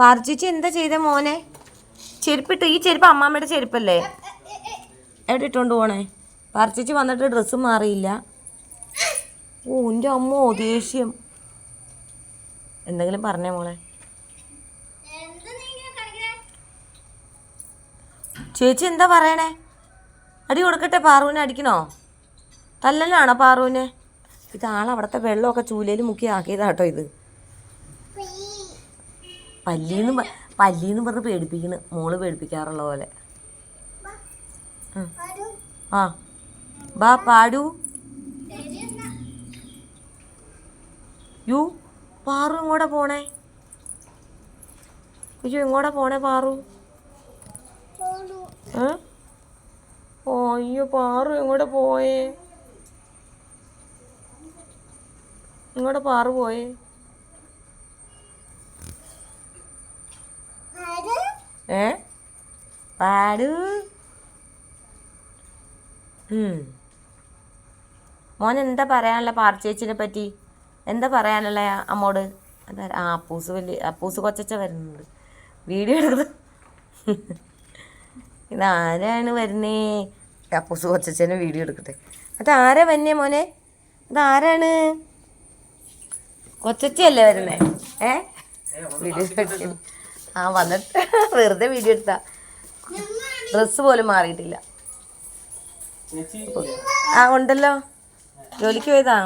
പാർച്ചിച്ചി എന്താ ചെയ്ത മോനെ? ചെരുപ്പിട്ട് ഈ ചെരുപ്പ് അമ്മാമ്മയുടെ ചെരുപ്പല്ലേ? എവിടെ ഇട്ടോണ്ട് പോണേ? പാർച്ചിച്ചി വന്നിട്ട് ഡ്രസ്സ് മാറിയില്ല. ഓ എന്റെ അമ്മോ ദേഷ്യം. എന്തെങ്കിലും പറഞ്ഞേ മോളെ. ചേച്ചി എന്താ പറയണേ? അടി കൊടുക്കട്ടെ പാറുവിനെ അടിക്കണോ? തല്ലലാണോ പാറുവിനെ? ഇതാളവിടുത്തെ വെള്ളമൊക്കെ ചൂലയിൽ മുക്കി ആക്കിയതാട്ടോ ഇത്. പല്ലീന്ന് പല്ലിന്ന് പറഞ്ഞ് പേടിപ്പിക്കുന്നു മോൾ പേടിപ്പിക്കാറുള്ള പോലെ. ആ. ബാ പാടൂ. യു. പാറു ഇങ്ങോട്ടാ പോണേ? അയ്യോ ഇങ്ങോട്ടാ പോണേ പാറു? ഓ അയ്യോ പാറു എങ്ങോട്ടാ പോയേ? ഇങ്ങോട്ട് പാറു പോയേ? ഏ? പാടു. മോൻ എന്താ പറയാനുള്ള പാർച്ചേച്ചിനെ പറ്റി? എന്താ പറയാനുള്ള അമ്മോട്? എന്താ ആ അപ്പൂസ് വലിയ അപ്പൂസ് കൊച്ചച്ച വരുന്നുണ്ട്. വീഡിയോ എടുക്കുന്നത് ഇതാരാണ് വരുന്നേ? അപ്പൂസ് കൊച്ചച്ചനെ വീഡിയോ എടുക്കട്ടെ. അത് ആരാ വന്നേ മോനെ? ഇതാരാണ് കൊച്ചച്ചയല്ലേ വരുന്നേ? ഏ? വീഡിയോ. ആ വന്നിട്ട് വെറുതെ വീഡിയോ എടുത്താ. ഡ്രസ്സ് പോലും മാറിയിട്ടില്ല. ആ ഉണ്ടല്ലോ. ജോലിക്ക് പോയതാ?